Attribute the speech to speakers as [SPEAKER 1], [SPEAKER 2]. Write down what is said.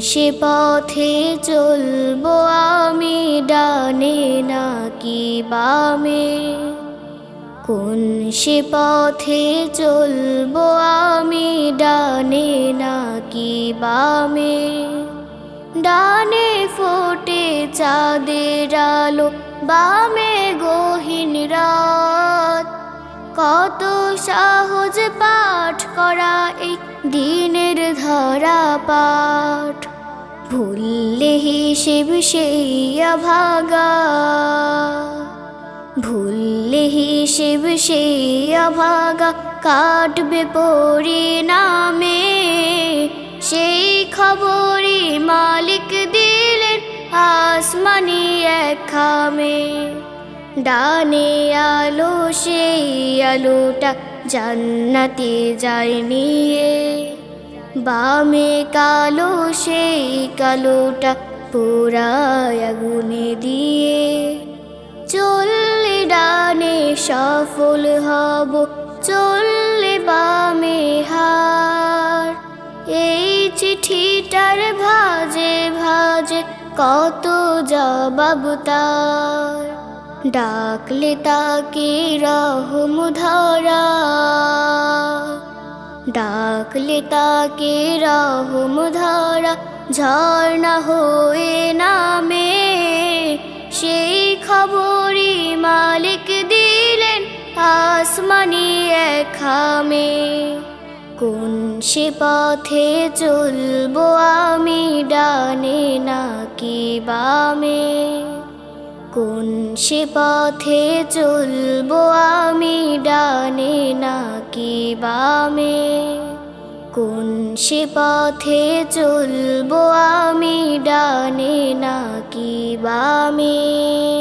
[SPEAKER 1] সে পথে চলবো আমি ডানে নাকি বামে? কোন সে পথে চলবো আমি ডানে নাকি বামে? ডানে ফোটে চাঁদের আলো, বামে গহীন রাত। কত সহজ পাঠ করা এই দিনের ধরা পাঠ ভুললে হিসেব সেই ভাগা ভুললে হিসেব সেই অভাগা, কাটবে পরিণামে। সেই খবরই মালিক দিলেন আসমানি এক খামে। ডানে আলো, সেই আলোটা জান্নাতে যায় নিয়ে। বামে কালো সেই কালোটা পোড়ায় আগুনে দিয়ে। চললে ডানে সফল হব, চললে বামে হার। এই চিঠিটার ভাজে ভাজে কত জবাব তার। ডাকলে তাকে রহম ধরা ডাকলে তাকে রহম ধরা, ঝর্ণা হয়ে নামে। সেই খবরই মালিক দিলেন আসমানি খামে কোন সে পথে চলবো আমি ডানে নাকি বামে? কোন সে পথে চলবো আমি ডানে নাকি বামে? কোন সে পথে চলবো আমি ডানে না নাকি বামে?